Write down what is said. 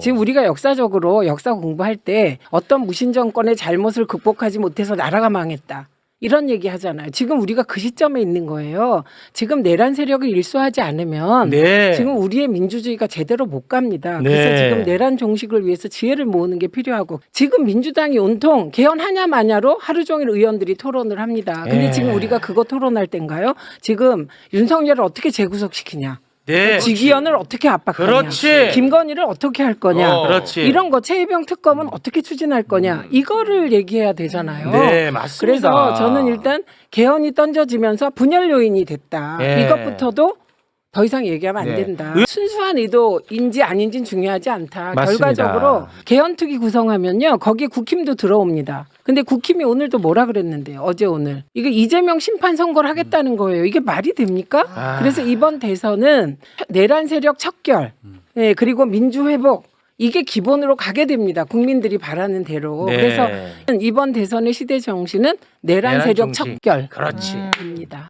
지금 우리가 역사적으로 역사 공부할 때 어떤 무신 정권의 잘못을 극복하지 못해서 나라가 망했다. 이런 얘기 하잖아요. 지금 우리가 그 시점에 있는 거예요. 지금 내란 세력을 일소하지 않으면 네. 지금 우리의 민주주의가 제대로 못 갑니다. 그래서 네. 지금 내란 종식을 위해서 지혜를 모으는 게 필요하고 지금 민주당이 온통 개헌하냐 마냐로 하루 종일 의원들이 토론을 합니다. 근데 네. 지금 우리가 그거 토론할 땐가요? 지금 윤석열을 어떻게 재구속시키냐? 네. 지기현을 어떻게 압박하냐? 그렇지. 김건희를 어떻게 할 거냐? 어. 그렇지. 이런 거 최혜병 특검은 어떻게 추진할 거냐? 이거를 얘기해야 되잖아요. 네, 맞습니다. 그래서 저는 일단 개헌이 던져지면서 분열 요인이 됐다. 예. 이것부터도 더 이상 얘기하면 안 네. 된다. 순수한 의도인지 아닌지는 중요하지 않다. 맞습니다. 결과적으로 개헌특위 구성하면요. 거기에 국힘도 들어옵니다. 근데 국힘이 오늘도 뭐라 그랬는데요. 어제 오늘. 이게 이재명 심판 선거를 하겠다는 거예요. 이게 말이 됩니까? 아. 그래서 이번 대선은 내란 세력 척결, 예, 그리고 민주 회복, 이게 기본으로 가게 됩니다. 국민들이 바라는 대로. 네. 그래서 이번 대선의 시대 정신은 내란, 내란 세력 정신. 척결입니다. 그렇지. 입니다.